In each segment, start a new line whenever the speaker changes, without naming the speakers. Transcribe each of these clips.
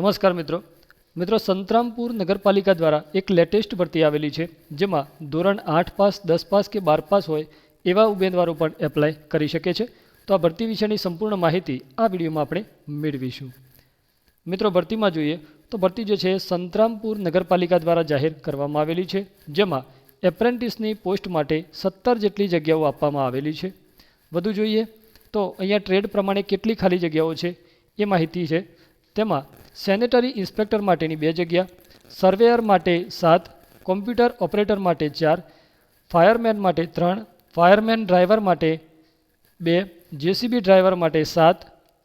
નમસ્કાર મિત્રો. મિત્રો, સંતરામપુર નગરપાલિકા દ્વારા એક લેટેસ્ટ ભરતી આવેલી છે, જેમાં ધોરણ આઠ પાસ, દસ પાસ કે બાર પાસ હોય એવા ઉમેદવારો પણ એપ્લાય કરી શકે છે. તો આ ભરતી વિશેની સંપૂર્ણ માહિતી આ વિડીયોમાં આપણે મેળવીશું. મિત્રો, ભરતીમાં જોઈએ તો ભરતી જે છે, સંતરામપુર નગરપાલિકા દ્વારા જાહેર કરવામાં આવેલી છે, જેમાં એપ્રેન્ટિસની પોસ્ટ માટે સત્તર જેટલી જગ્યાઓ આપવામાં આવેલી છે. વધુ જોઈએ તો અહીંયા ટ્રેડ પ્રમાણે કેટલી ખાલી જગ્યાઓ છે, એ માહિતી છે તેમાં સેનેટરી ઇન્સ્પેક્ટર માટેની બે જગ્યા, સર્વેયર માટે સાત, કોમ્પ્યુટર ઓપરેટર માટે ચાર, ફાયરમેન માટે ત્રણ, ફાયરમેન ડ્રાઈવર માટે બે, જેસીબી ડ્રાઈવર માટે સાત,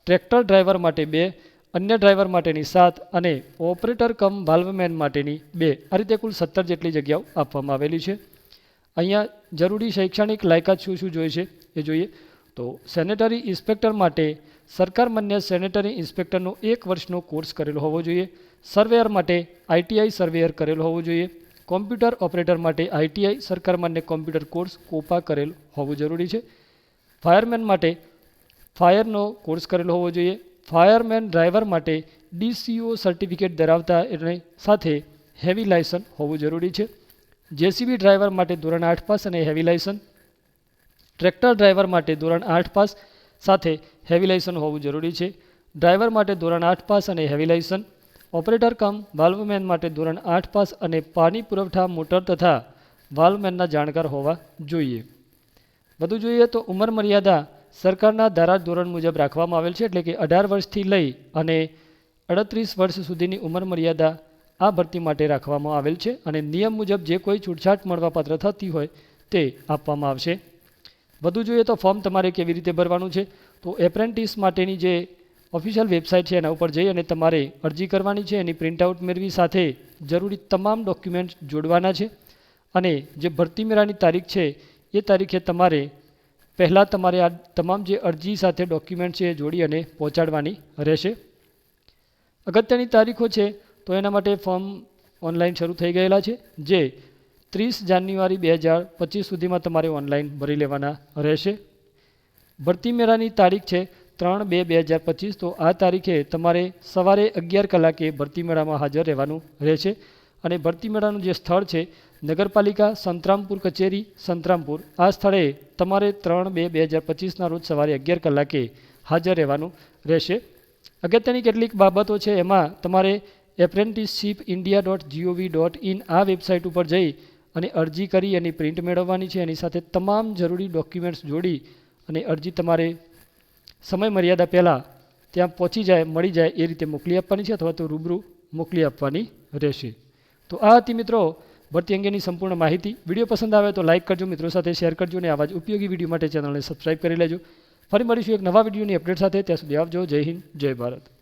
ટ્રેક્ટર ડ્રાઈવર માટે બે, અન્ય ડ્રાઈવર માટેની સાત અને ઓપરેટર કમ વાલ્વમેન માટેની બે. આ રીતે કુલ સત્તર જેટલી જગ્યાઓ આપવામાં આવેલી છે. અહીંયા જરૂરી શૈક્ષણિક લાયકાત શું શું જોઈએ છે એ જોઈએ. તો સેનેટરી ઇન્સ્પેક્ટર માટે સરકાર માન્ય સેનેટરી ઇન્સ્પેક્ટરનો એક વર્ષનો કોર્સ કરેલો હોવો જોઈએ. સર્વેયર માટે આઈટીઆઈ સર્વેયર કરેલો હોવો જોઈએ. કોમ્પ્યુટર ઓપરેટર માટે આઈટીઆઈ સરકાર માન્ય કોમ્પ્યુટર કોર્સ કોપા કરેલ હોવું જરૂરી છે. ફાયરમેન માટે ફાયરનો કોર્સ કરેલો હોવો જોઈએ. ફાયરમેન ડ્રાઈવર માટે ડીસીઓ સર્ટિફિકેટ ધરાવતા એને સાથે હેવી લાયસન્સ હોવું જરૂરી છે. જેસીબી ડ્રાઈવર માટે ધોરણ આઠ પાસ અને હેવી લાયસન્સ. ટ્રેક્ટર ડ્રાઈવર માટે ધોરણ આઠ પાસ. સાથે હેવી લાયસન્સ હોવું જરૂરી છે. ડ્રાઈવર માટે ધોરણ આઠ પાસ અને heavy license operator cum valveman માટે ધોરણ આઠ પાસ અને પાણી પુરવઠા, મોટર તથા વાલ્વમેનના જાણકાર હોવા જોઈએ. વધુ જોઈએ તો ઉંમર મર્યાદા સરકારના ધારા ધોરણ મુજબ રાખવામાં આવેલ છે એટલે કે અઢાર વર્ષથી લઈ અને અડત્રીસ વર્ષ સુધીની ઉંમર મર્યાદા આ ભરતી માટે રાખવામાં આવેલ છે અને નિયમ મુજબ જે કોઈ છૂટછાટ મળવાપાત્ર થતી હોય તે આપવામાં આવશે. વધુ જોઈએ તો ફોર્મ તમારે કેવી રીતે ભરવાનું છે. તો એપ્રેન્ટિસ માટેની જે ઓફિશિયલ વેબસાઇટ છે એના ઉપર જઈ અને તમારે અરજી કરવાની છે. એની પ્રિન્ટઆઉટ મેળવી સાથે જરૂરી તમામ ડોક્યુમેન્ટ જોડવાના છે. અને જે ભરતી મેળાની તારીખ છે, એ તારીખે તમારે પહેલાં તમારે આ તમામ જે અરજી સાથે ડોક્યુમેન્ટ છે એ જોડી અને પહોંચાડવાની રહેશે. અગત્યની તારીખો છે, તો એના માટે ફોર્મ ઓનલાઈન શરૂ થઈ ગયેલા છે. જે ત્રીસ જાન્યુઆરી બે હજાર પચીસ સુધીમાં તમારે ઓનલાઈન ભરી લેવાના રહેશે. ભરતી મેળાની તારીખ છે ત્રણ બે બે હજાર પચીસ, તો આ તારીખે તમારે સવારે અગિયાર કલાકે ભરતી મેળામાં હાજર રહેવાનું રહેશે. અને ભરતી મેળાનું જે સ્થળ છે, નગરપાલિકા સંતરામપુર કચેરી સંતરામપુર, આ સ્થળે તમારે ત્રણ બે બે હજાર પચીસના રોજ સવારે અગિયાર કલાકે હાજર રહેવાનું રહેશે. અગત્યની કેટલીક બાબતો છે, એમાં તમારે apprenticeship India dot GOV dot in આ વેબસાઇટ ઉપર જઈ અને અરજી કરી એની પ્રિન્ટ મેળવવાની છે, એની સાથે તમામ જરૂરી ડોક્યુમેન્ટ્સ જોડી અને અરજી તમારે સમય મર્યાદા પહેલાં ત્યાં પહોંચી જાય, મળી જાય એ રીતે મોકલી આપવાની છે અથવા તો રૂબરૂ મોકલી આપવાની રહેશે. તો આ હતી મિત્રો ભરતી અંગેની સંપૂર્ણ માહિતી. વીડિયો પસંદ આવે તો લાઇક કરજો, મિત્રો સાથે શેર કરજો અને આવા જ ઉપયોગી વીડિયો માટે ચેનલને સબસ્ક્રાઇબ કરી લેજો. ફરી મળીશું એક નવા વિડીયોની અપડેટ સાથે. ત્યાં સુધી આવજો. જય હિન્દ, જય ભારત.